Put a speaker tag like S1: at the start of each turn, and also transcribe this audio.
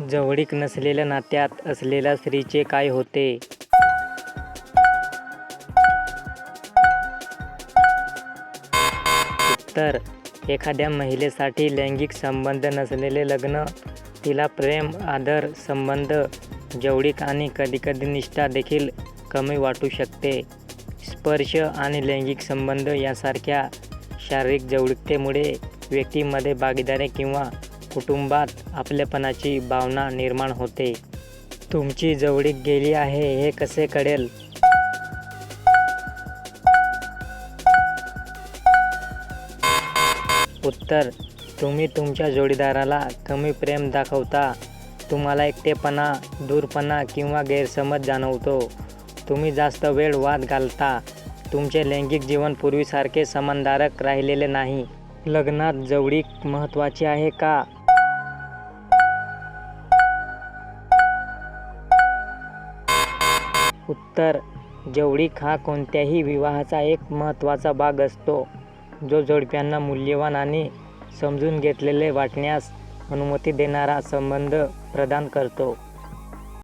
S1: जवळीक नसलेल्या नात्यात असलेल्या स्त्रीचे काय होते? तर एखाद्या महिलेसाठी लैंगिक संबंध नसलेले लग्न तिला प्रेम आदर संबंध जवळीक आणि कधीकधी निष्ठा देखील कमी वाटू शकते. स्पर्श आणि लैंगिक संबंध यासारख्या शारीरिक जवळीकतेमुळे व्यक्तीमध्ये भागीदारी किंवा कुटुंबात आपलेपणाची भावना निर्माण होते. तुमची जवळीक गेली आहे हे कसे कळेल? उत्तर तुम्ही तुमच्या जोडीदाराला कमी प्रेम दाखवता. तुम्हाला एकटेपणा दूरपणा किंवा गैरसमज जाणवतो. तुम्ही जास्त वेळ वाद घालता. तुमचे लैंगिक जीवन पूर्वीसारखे समानधारक राहिलेले नाही. लग्नात जवळीक महत्त्वाची आहे का? उत्तर जवळीक हा कोणत्याही विवाहाचा एक महत्त्वाचा भाग असतो. जो जोडप्यांना मूल्यवान आणि समजून घेतलेले वाटण्यास अनुमती देणारा संबंध प्रदान करतो.